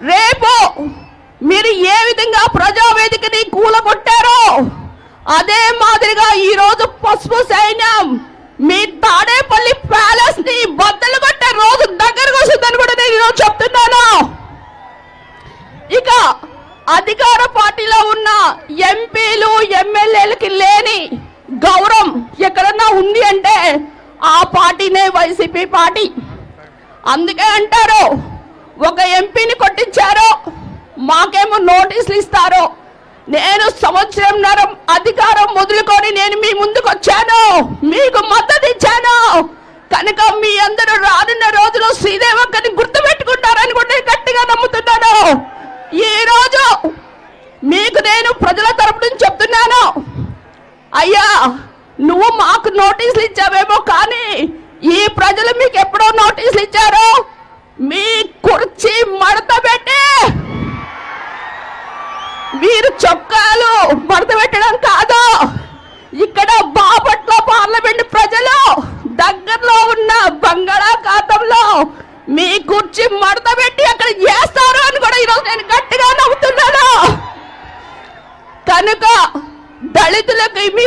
రేపు మీరు ఏ విధంగా ప్రజావేదికని కూలగొట్టారో అదే మాదిరిగా ఈ రోజు పసుపు సైన్యం మీ తాడేపల్లి ప్యాలెస్ని బద్దలు కొట్టే రోజు దగ్గరకు వస్తుందని కూడా నేను ఈరోజు చెప్తున్నాను. ఇక అధికార పార్టీలో ఉన్న ఎంపీలు ఎమ్మెల్యేలకి లేని గౌరవం ఎక్కడన్నా ఉంది అంటే ఆ పార్టీనే వైసీపీ పార్టీ. అందుకే అంటారు ఒక ఎంపీని కొట్టించారు. మాకేమో నోటీసులు ఇస్తారు. నేను సంవత్సరంన్నర అధికారం వదులుకొని నేను మీ ముందుకు వచ్చాను మీకు మద్దతు ఇచ్చాను. కనుక మీ అందరూ రానున్న రోజులు శ్రీదేవక్కని గుర్తు కూడా నేను గట్టిగా నమ్ముతున్నాను. ఈ రోజు మీకు నేను ప్రజల తరపు నుంచి చెప్తున్నాను. అయ్యా నువ్వు మాకు నోటీసులు ఇచ్చావేమో కానీ ఈ ప్రజలు మీకు ఎప్పుడో నోటీసులు ఇచ్చారు. చొక్కాలు మడత పెట్టడం కాదు. ఇక్కడ బాపట్ల పార్లమెంట్ ప్రజలు దగ్గరలో ఉన్న బంగాళాఖాతంలో మీ కూర్చి మడత పెట్టి అక్కడ చేస్తారు అని కూడా ఈరోజు నేను గట్టిగా నవ్వుతున్నాను. కనుక దళితులకి మీరు